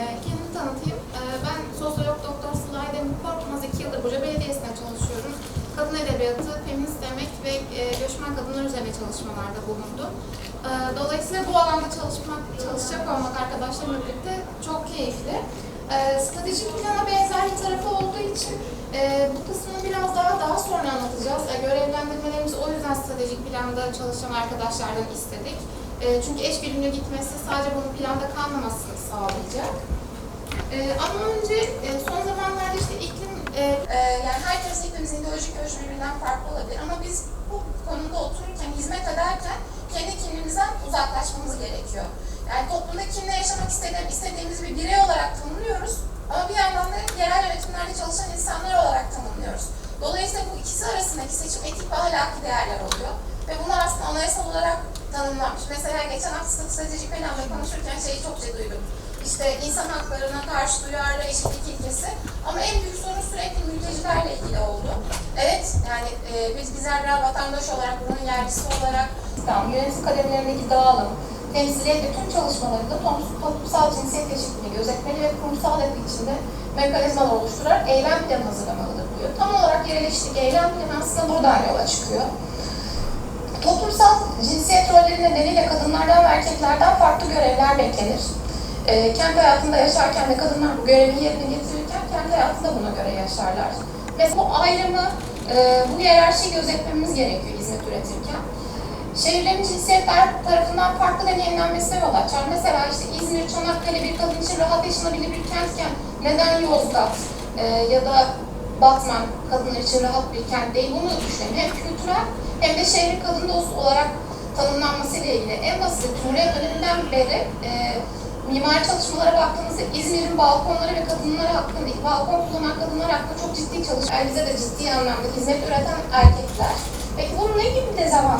Ee, kendimi tanıtayım. Ee, ben sosyolog doktor Sılay Demir Korkmaz 2 yıldır Burca Belediyesi'nde çalışıyorum. Kadın edebiyatı, feminist emek ve e, göçmen kadınlar üzerine çalışmalarda bulundum. Ee, dolayısıyla bu alanda çalışmak, çalışacak olmak arkadaşlarımla birlikte çok keyifli. Stratejik plana benzer bir tarafı olduğu için e, bu kısmını biraz daha daha sonra anlatacağız. Görevlendirmelerimizi o yüzden stratejik planda çalışan arkadaşlardan istedik. E, çünkü eş bilimle gitmesi sadece bunun planda kalmamasını sağlayacak. E, ama önce e, son zamanlarda işte iklim e, Ee, yani herkes hepimizin ideolojik görüşü birbirinden farklı olabilir ama biz bu konuda otururken, hizmet ederken kendi kimliğimizden uzaklaşmamız gerekiyor. Yani toplumda kimle yaşamak istediğim, istediğimiz bir birey olarak tanımlıyoruz ama bir yandan da yerel yönetimlerde çalışan insanlar olarak tanımlıyoruz. Dolayısıyla bu ikisi arasındaki seçim etik ve ahlaki değerler oluyor. Ve bunlar aslında anayasal olarak tanımlanmış. Mesela geçen hafta stratejik planla konuşurken şeyi çokça duydum. İşte insan haklarına karşı duyarlı eşitlik ilkesi. Ama en büyük sorun sürekli mültecilerle ilgili oldu. Evet, yani e, biz bizler birer vatandaş olarak, bunun yerlisi olarak İslam, yönetim kademelerindeki dağılım, temsiliyet ve tüm çalışmalarında toplumsal cinsiyet eşitliğini gözetmeli ve kurumsal yapı içinde mekanizmalar oluşturarak eylem planı hazırlamalıdır diyor. Tam olarak yerleştik eylem planı aslında buradan yola çıkıyor. Toplumsal cinsiyet rolleri nedeniyle kadınlardan ve erkeklerden farklı görevler beklenir. Ee, kendi hayatında yaşarken de kadınlar bu görevi yerine getirirken kendi hayatında buna göre yaşarlar. Mesela bu ayrımı, e, bu hiyerarşiyi gözetmemiz gerekiyor hizmet üretirken. Şehirlerin cinsiyetler tarafından farklı deneyimlenmesine yol açar. Mesela işte İzmir, Çanakkale bir kadın için rahat yaşanabilir bir kentken neden Yozgat e, ya da Batman kadınlar için rahat bir kent değil bunu düşünelim. Hem kültürel hem de şehrin kadın dostu olarak tanımlanması ile ilgili. En basit Cumhuriyet döneminden beri e, mimari çalışmalara baktığımızda İzmir'in balkonları ve kadınlar hakkında, balkon kullanan kadınlar hakkında çok ciddi çalışmalar, bize de ciddi anlamda hizmet üreten erkekler. Peki bunun ne gibi dezavantajları